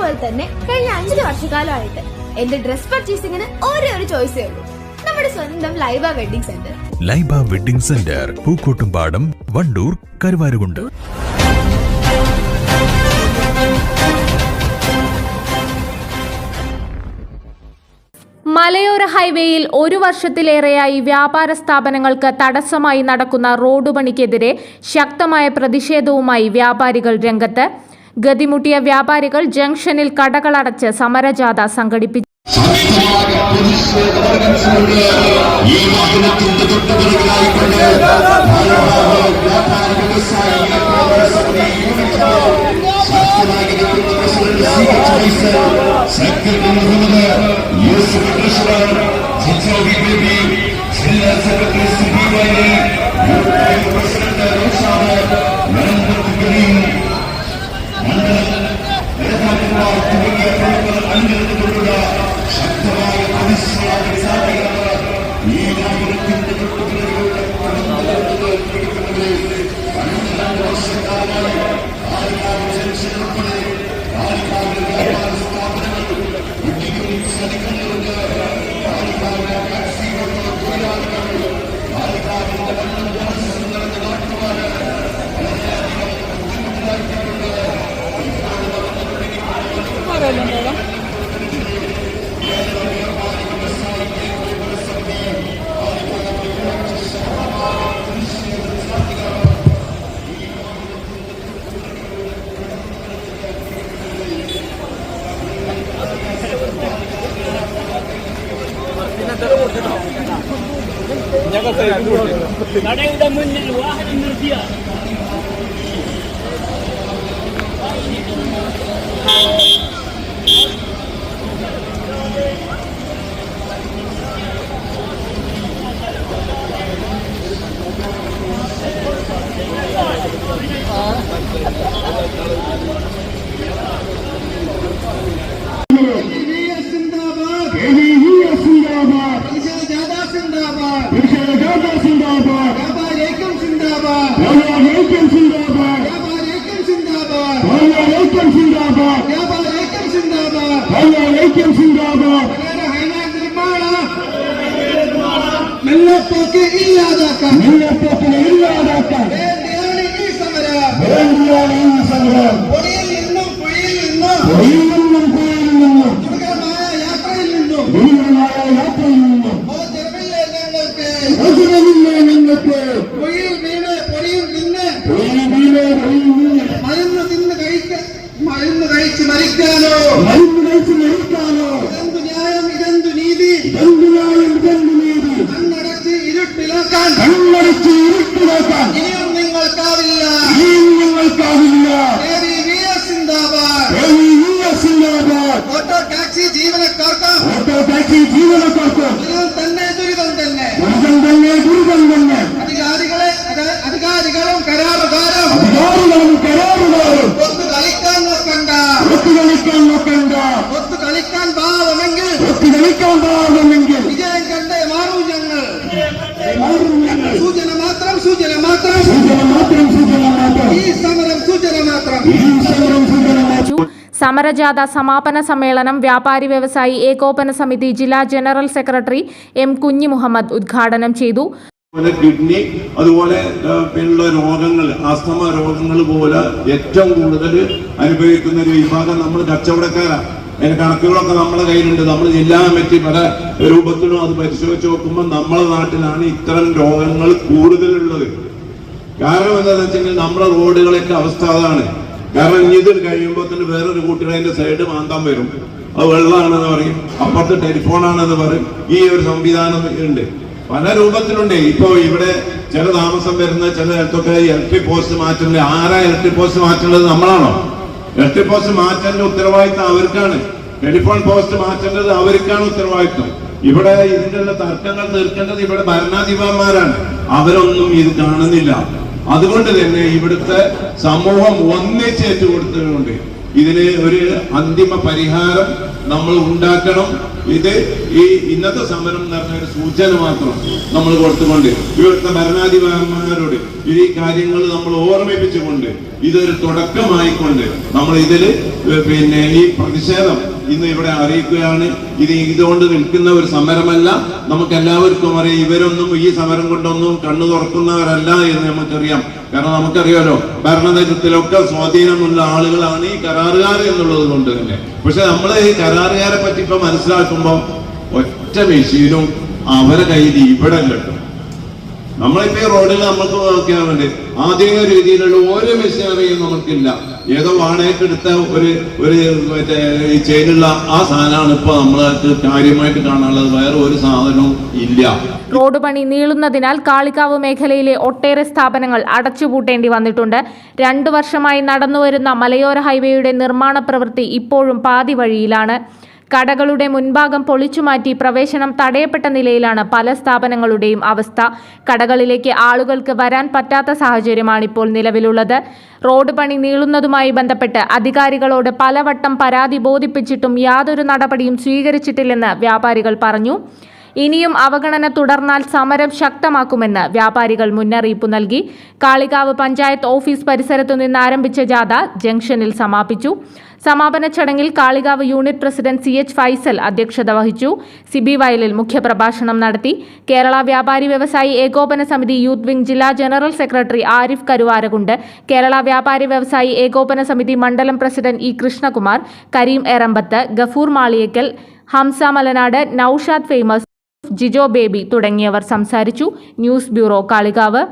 പോലെ തന്നെ കഴിഞ്ഞ അഞ്ചു വർഷക്കാലമായിട്ട് എന്റെ ഡ്രസ് പർച്ചേസിംഗിന് ഒരേ ഒരു ചോയ്സേ ഉള്ളൂ. നമ്മുടെ സ്വന്തം Laiba wedding centre Laiba wedding centre Pookkottumpadam Wandoor Karuvarakundu. മലയോര ഹൈവേയിൽ ഒരു വർഷത്തിലേറെയായി വ്യാപാര സ്ഥാപനങ്ങൾക്ക് തടസ്സമായി നടക്കുന്ന റോഡ് പണിക്കെതിരെ ശക്തമായ പ്രതിഷേധവുമായി വ്യാപാരികൾ രംഗത്ത്. ഗതിമുട്ടിയ വ്യാപാരികൾ ജംഗ്ഷനിൽ കടകളടച്ച് സമരജാഥ സംഘടിപ്പിച്ചു ശക്തമായ പ്രതിഷേധവർഗത്തിലൂടെ ഈ നഗരത്തിന്റെ jaga sudah dulu. Ada yang dah dan merdia. Thank you. വെള്ളപ്പൊക്ക് ഇല്ലാതാക്കാം വെള്ളപ്പൊക്കിനെ ഇല്ലാതാക്കാൻ. വേണ്ടിയാണ് ഈ സമരം. വേണ്ടിയാണ് ഈ മരുന്ന് കഴിച്ച് മരിക്കാനോ മരുന്ന് കഴിച്ച് മരിക്കാനോ ഇതെന്തു ന്യായം ഇതെന്തു നീതി? ഇതെന്തു ന്യായം ഇതെന്തു നീതി? കണ്ണടച്ച് ഇരുട്ടിലാക്കാൻ. കണ്ണടച്ച് ഇരുട്ടിലാക്കാൻ. ഇനിയും നിങ്ങൾക്കാവില്ല. ഇനിയും നിങ്ങൾക്കാവില്ല. ഓട്ടോ ടാക്സി ജീവനക്കാർക്ക്. ഓട്ടോ ടാക്സി ജീവനക്കാർക്ക്. ദുരിതം തന്നെ ദുരിതം തന്നെ. ദുരിതം തന്നെ ദുരിതം തന്നെ. അധികാരികളെ അധികാരികളും കരാറുകാരും അധികാരികളും കരാറുകാരും ഒത്തു കളിക്കാൻ നോക്കണ്ട ഒത്തു കളിക്കാൻ നോക്കണ്ട ഒത്തു കളിക്കാൻ പാടുമെങ്കിൽ ഒത്തു കളിക്കാൻ ഭാവമെങ്കിൽ വിജയം കണ്ടേ മാറും ഞങ്ങൾ സൂചന മാത്രം സൂചന മാത്രം. സൂചന മാത്രം സൂചന മാത്രം. ഈ സമരം സൂചന മാത്രം. ഈ സമരം സൂചന മാത്രം. സമരജാഥ സമാപന സമ്മേളനം വ്യാപാരി വ്യവസായി ഏകോപന സമിതി ജില്ലാ ജനറൽ സെക്രട്ടറി എം കുഞ്ഞി മുഹമ്മദ് ഉദ്ഘാടനം ചെയ്തു. കിഡ്നി അതുപോലെ ആ, രോഗങ്ങൾ അസ്തമ രോഗങ്ങൾ പോലെ ഏറ്റവും കൂടുതൽ അനുഭവിക്കുന്ന ഒരു വിഭാഗം നമ്മൾ കച്ചവടക്കാരാണ്. അതിന്റെ കണക്കുകളൊക്കെ നമ്മുടെ കയ്യിലുണ്ട്. നമ്മൾ ജില്ലാ കമ്മിറ്റി പല രൂപത്തിലും അത് പരിശോധിച്ച് നോക്കുമ്പോൾ നമ്മുടെ നാട്ടിലാണ് ഇത്തരം രോഗങ്ങൾ കൂടുതലുള്ളത്. കാരണം എന്താണെന്ന് വെച്ചെങ്കിൽ നമ്മുടെ റോഡുകളൊക്കെ അവസ്ഥ അതാണ്. കാരണം ഇത് കഴിയുമ്പോൾ തന്നെ വേറൊരു കൂട്ടുകാരന്റെ സൈഡ് മാന്താൻ വരും. അത് വെള്ളമാണെന്ന് പറയും. അപ്പുറത്ത് ടെലിഫോണാണെന്ന് പറയും. ഈ ഒരു സംവിധാനം ഉണ്ട്. പല രൂപത്തിലുണ്ട്. ഇപ്പോ ഇവിടെ ചില താമസം വരുന്ന ചില ഇടത്തൊക്കെ ഇലക്ട്രിക് പോസ്റ്റ് മാറ്റുന്നത് ആരാ ഇലക്ട്രിക് പോസ്റ്റ് മാറ്റുന്നത് നമ്മളാണോ? ഇലക്ട്രിക് പോസ്റ്റ് മാറ്റേണ്ട ഉത്തരവാദിത്തം അവർക്കാണ്. ടെലിഫോൺ പോസ്റ്റ് മാറ്റേണ്ടത് അവർക്കാണ് ഉത്തരവാദിത്തം. ഇവിടെ ഇതിന്റെ തർക്കങ്ങൾ തീർക്കേണ്ടത് ഇവിടെ ഭരണാധിപന്മാരാണ് അവരൊന്നും ഇത് കാണുന്നില്ല. അതുകൊണ്ട് തന്നെ ഇവിടുത്തെ സമൂഹം ഒന്നിച്ചേറ്റ് കൊടുത്തതുകൊണ്ട് ഇതിന് ഒരു അന്തിമ പരിഹാരം നമ്മൾ ഉണ്ടാക്കണം. ഇത് ഈ ഇന്നത്തെ സമരം പറഞ്ഞ ഒരു സൂചന മാത്രം നമ്മൾ കൊടുത്തുകൊണ്ട് ഇവിടുത്തെ ഭരണാധികാരന്മാരോട് ഈ കാര്യങ്ങൾ നമ്മൾ ഓർമ്മിപ്പിച്ചുകൊണ്ട് ഇതൊരു തുടക്കമായിക്കൊണ്ട് നമ്മൾ ഇതിൽ പിന്നെ ഈ പ്രതിഷേധം ഇന്ന് ഇവിടെ അറിയിക്കുകയാണ്. ഇത് ഇതുകൊണ്ട് നിൽക്കുന്ന ഒരു സമരമല്ല. നമുക്ക് എല്ലാവർക്കും അറിയാം ഇവരൊന്നും ഈ സമരം കൊണ്ടൊന്നും കണ്ണു തുറക്കുന്നവരല്ല എന്ന് നമുക്കറിയാം. കാരണം നമുക്കറിയാലോ ഭരണനേതൃത്വത്തിലൊക്കെ സ്വാധീനമുള്ള ആളുകളാണ് ഈ കരാറുകാർ എന്നുള്ളത് കൊണ്ട് തന്നെ. പക്ഷെ നമ്മൾ ഈ കരാറുകാരെ പറ്റി ഇപ്പൊ മനസ്സിലാക്കുമ്പോൾ ഒറ്റ മെഷീനും അവരെ കയ്യിൽ ഇവിടെ കേട്ടോ നമ്മളിപ്പോ ഈ റോഡിൽ നമുക്ക് നോക്കിയാൽ വേണ്ടി ആധുനിക രീതിയിലുള്ള ഒരു മെഷീനറിയും നമുക്കില്ല ഏതോ വാടകയ്ക്ക് എടുത്ത ഒരു ഒരു മറ്റേ ഈ ചെയിനുള്ള ആ സാധനമാണ് ഇപ്പൊ നമ്മൾക്ക് കാര്യമായിട്ട് കാണാനുള്ളത്. വേറെ ഒരു സാധനവും ഇല്ല. റോഡ് പണി നീളുന്നതിനാൽ കാളിക്കാവ് മേഖലയിലെ ഒട്ടേറെ സ്ഥാപനങ്ങൾ അടച്ചുപൂട്ടേണ്ടി വന്നിട്ടുണ്ട്. രണ്ടു വർഷമായി നടന്നുവരുന്ന മലയോര ഹൈവേയുടെ നിർമ്മാണ പ്രവൃത്തി ഇപ്പോഴും പാതി വഴിയിലാണ്. കടകളുടെ മുൻഭാഗം പൊളിച്ചുമാറ്റി പ്രവേശനം തടയപ്പെട്ട നിലയിലാണ് പല സ്ഥാപനങ്ങളുടെയും അവസ്ഥ. കടകളിലേക്ക് ആളുകൾക്ക് വരാൻ പറ്റാത്ത സാഹചര്യമാണിപ്പോൾ നിലവിലുള്ളത്. റോഡ് പണി നീളുന്നതുമായി ബന്ധപ്പെട്ട് അധികാരികളോട് പലവട്ടം പരാതി ബോധിപ്പിച്ചിട്ടും യാതൊരു നടപടിയും സ്വീകരിച്ചിട്ടില്ലെന്ന് വ്യാപാരികൾ പറഞ്ഞു. ഇനിയും അവഗണന തുടർന്നാൽ സമരം ശക്തമാക്കുമെന്ന് വ്യാപാരികൾ മുന്നറിയിപ്പ് നൽകി. കാളികാവ് പഞ്ചായത്ത് ഓഫീസ് പരിസരത്തു നിന്ന് ആരംഭിച്ച ജാഥ ജംഗ്ഷനിൽ സമാപിച്ചു. സമാപന ചടങ്ങിൽ Kalikavu unit president C H Faisal അധ്യക്ഷത വഹിച്ചു. സിബി വയലിൽ മുഖ്യപ്രഭാഷണം നടത്തി. കേരള വ്യാപാരി വ്യവസായി ഏകോപന സമിതി യൂത്ത് വിംഗ് ജില്ലാ ജനറൽ സെക്രട്ടറി ആരിഫ് കരുവാരകുണ്ട്. കേരള വ്യാപാരി വ്യവസായി ഏകോപന സമിതി മണ്ഡലം president E Krishnakumar. Kareem Erambath Gafoor Maliyekkal Hamza Malanad Noushad famous Jijo Baby തുടങ്ങിയവർ സംസാരിച്ചു. News bureau Kalikavu.